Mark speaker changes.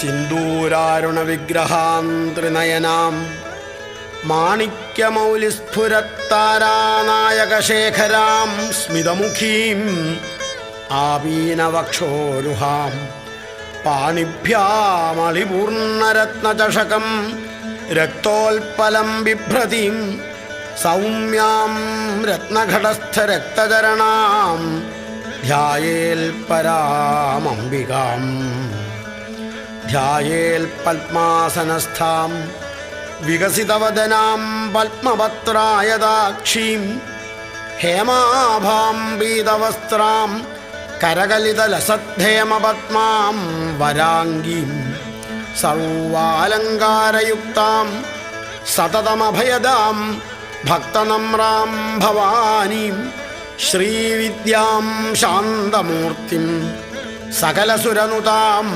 Speaker 1: സിന്ദൂരാരുണവിഗ്രഹാം ത്രിനയനാം. മാണിക്യമൗലിസ്ഫുരത്താരാനായകശേഖരാം സ്മിതമുഖീം ആപീനവക്ഷോരുഹാം പാണിഭ്യാമളിപൂർണരത്നചഷകം രക്തോൽപ്പലം ബിഭ്രതിം സൗമ്യാം രത്നഘടസ്ഥരക്തചരണാം ധ്യായേൽ ധ്യായേൽ പത്മാസനസ്ഥാം വികസിതവദനാം പത്മപത്രായതാക്ഷീം ഹേമാഭാം പീതവസ്ത്രാം കരകലിതലസദ്ധേമപത്മാം വരാംഗീം സർവാലങ്കാരയുക്താം സതതമഭയദാം ഭക്തനമ്രാം ഭവാനീം ശ്രീവിദ്യാം ശാന്തമൂർത്തിം സകലസുരനുതാം